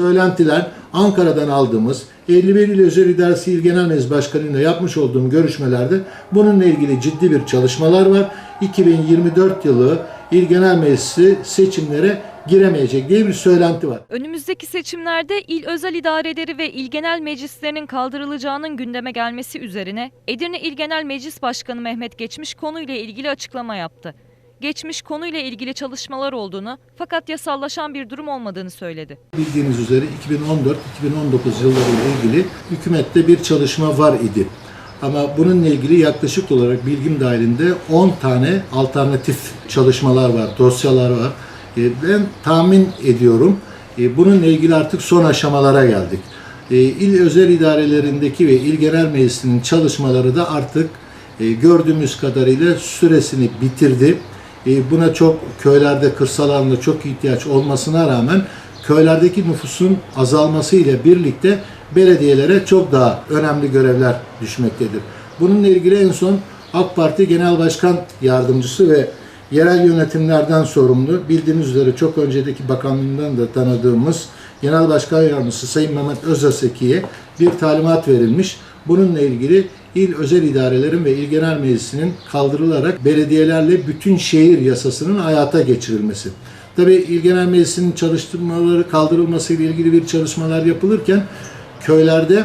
söylentiler Ankara'dan aldığımız 51 İl Özel İdaresi İl Genel Meclis Başkanı ile yapmış olduğum görüşmelerde bununla ilgili ciddi bir çalışmalar var. 2024 yılı İl Genel Meclisi seçimlere giremeyecek diye bir söylenti var. Önümüzdeki seçimlerde il özel idareleri ve il genel meclislerinin kaldırılacağının gündeme gelmesi üzerine Edirne İl Genel Meclis Başkanı Mehmet Geçmiş konuyla ilgili açıklama yaptı. Geçmiş konuyla ilgili çalışmalar olduğunu fakat yasallaşan bir durum olmadığını söyledi. Bildiğiniz üzere 2014-2019 yıllarıyla ilgili hükümette bir çalışma var idi. Ama bununla ilgili yaklaşık olarak bilgim dahilinde 10 tane alternatif çalışmalar var, dosyalar var. E, Ben tahmin ediyorum e, bununla ilgili artık son aşamalara geldik. E, İl özel idarelerindeki ve il genel meclisinin çalışmaları da artık gördüğümüz kadarıyla süresini bitirdi. E, Buna çok köylerde, kırsal alanda çok ihtiyaç olmasına rağmen köylerdeki nüfusun azalması ile birlikte belediyelere çok daha önemli görevler düşmektedir. Bununla ilgili en son AK Parti Genel Başkan Yardımcısı ve yerel yönetimlerden sorumlu bildiğiniz üzere çok önceki bakanlığından da tanıdığımız Genel Başkan Yardımcısı Sayın Mehmet Özaseki'ye bir talimat verilmiş. Bununla ilgili il özel idarelerin ve il genel meclisinin kaldırılarak belediyelerle bütün şehir yasasının hayata geçirilmesi. Tabii il genel meclisinin çalıştırmaları kaldırılması ile ilgili bir çalışmalar yapılırken köylerde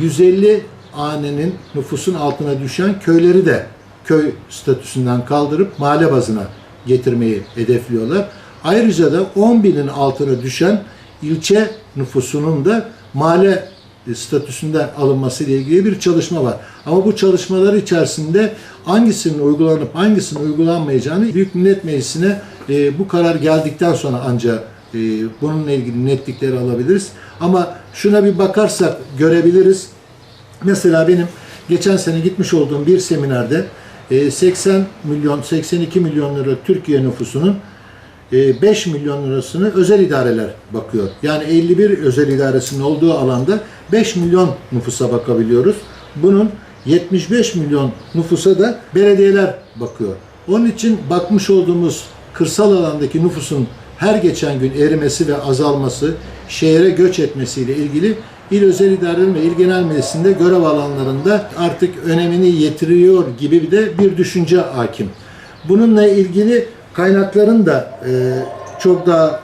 150 hanenin nüfusun altına düşen köyleri de köy statüsünden kaldırıp mahalle bazına getirmeyi hedefliyorlar. Ayrıca da 10 binin altına düşen ilçe nüfusunun da mahalle statüsünden alınması ile ilgili bir çalışma var. Ama bu çalışmalar içerisinde hangisinin uygulanıp hangisinin uygulanmayacağını Büyük Millet Meclisi'ne e, bu karar geldikten sonra ancak e, bununla ilgili netlikleri alabiliriz. Ama şuna bir bakarsak görebiliriz. Mesela benim geçen sene gitmiş olduğum bir seminerde e, 80 milyon, 82 milyon lira Türkiye nüfusunun e, 5 milyon lirasını özel idareler bakıyor. Yani 51 özel idaresinin olduğu alanda 5 milyon nüfusa bakabiliyoruz. Bunun 75 milyon nüfusa da belediyeler bakıyor. Onun için bakmış olduğumuz kırsal alandaki nüfusun her geçen gün erimesi ve azalması, şehre göç etmesiyle ilgili İl Özel İdare'nin ve İl Genel Meclisi'nde görev alanlarında artık önemini yitiriyor gibi de bir düşünce hakim. Bununla ilgili kaynakların da e, çok daha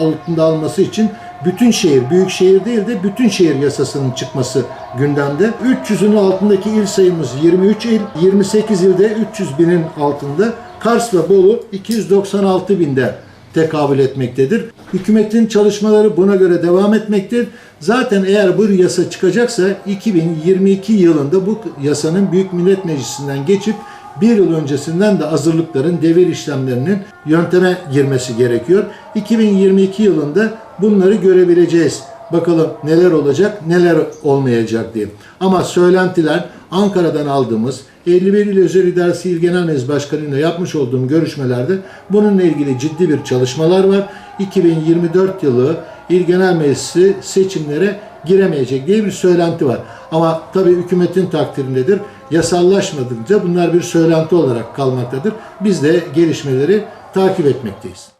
altında alması için bütün şehir, büyük şehir değil de bütün şehir yasasının çıkması gündemde. 300'ün altındaki il sayımız 23 il, 28 ilde 300 binin altında. Kars ve Bolu 296 binde tekabül etmektedir. Hükümetin çalışmaları buna göre devam etmektedir. Zaten eğer bu yasa çıkacaksa 2022 yılında bu yasanın Büyük Millet Meclisi'nden geçip bir yıl öncesinden de hazırlıkların, devir işlemlerinin yönteme girmesi gerekiyor. 2022 yılında bunları görebileceğiz. Bakalım neler olacak, neler olmayacak diye. Ama söylentiler Ankara'dan aldığımız 51 İl Özel İdaresi İl Genel Meclis Başkanı ile yapmış olduğum görüşmelerde bununla ilgili ciddi bir çalışmalar var. 2024 yılı İl Genel Meclisi seçimlere giremeyecek diye bir söylenti var. Ama tabii hükümetin takdirindedir. Yasallaşmadıkça bunlar bir söylenti olarak kalmaktadır. Biz de gelişmeleri takip etmekteyiz.